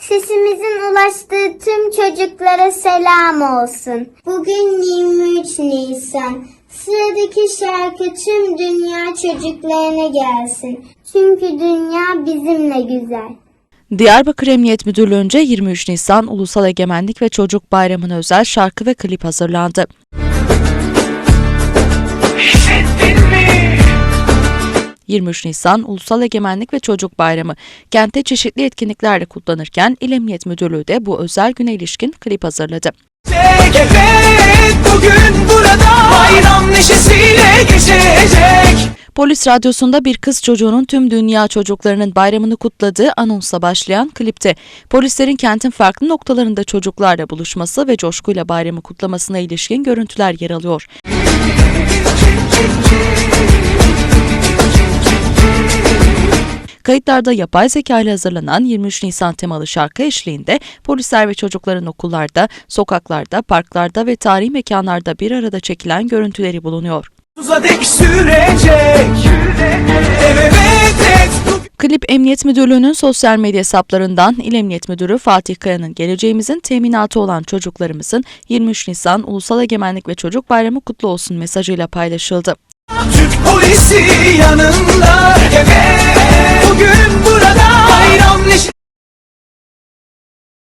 Sesimizin ulaştığı tüm çocuklara selam olsun. Bugün 23 Nisan. Sıradaki şarkı tüm dünya çocuklarına gelsin. Çünkü dünya bizimle güzel. Diyarbakır Emniyet Müdürlüğü'nce 23 Nisan Ulusal Egemenlik ve Çocuk Bayramı'na özel şarkı ve klip hazırlandı. 23 Nisan Ulusal Egemenlik ve Çocuk Bayramı kentte çeşitli etkinliklerle kutlanırken İl Emniyet Müdürlüğü de bu özel güne ilişkin klip hazırladı. Evet bugün burada bayram neşesiyle geçecek. Polis radyosunda bir kız çocuğunun tüm dünya çocuklarının bayramını kutladığı anonsla başlayan klipte polislerin kentin farklı noktalarında çocuklarla buluşması ve coşkuyla bayramı kutlamasına ilişkin görüntüler yer alıyor. Kayıtlarda yapay zeka ile hazırlanan 23 Nisan temalı şarkı eşliğinde polisler ve çocukların okullarda, sokaklarda, parklarda ve tarihi mekanlarda bir arada çekilen görüntüleri bulunuyor. Dek sürecek. Evet Klip Emniyet Müdürlüğü'nün sosyal medya hesaplarından İl Emniyet Müdürü Fatih Kaya'nın geleceğimizin teminatı olan çocuklarımızın 23 Nisan Ulusal Egemenlik ve Çocuk Bayramı kutlu olsun mesajıyla paylaşıldı. Türk polisi yanında.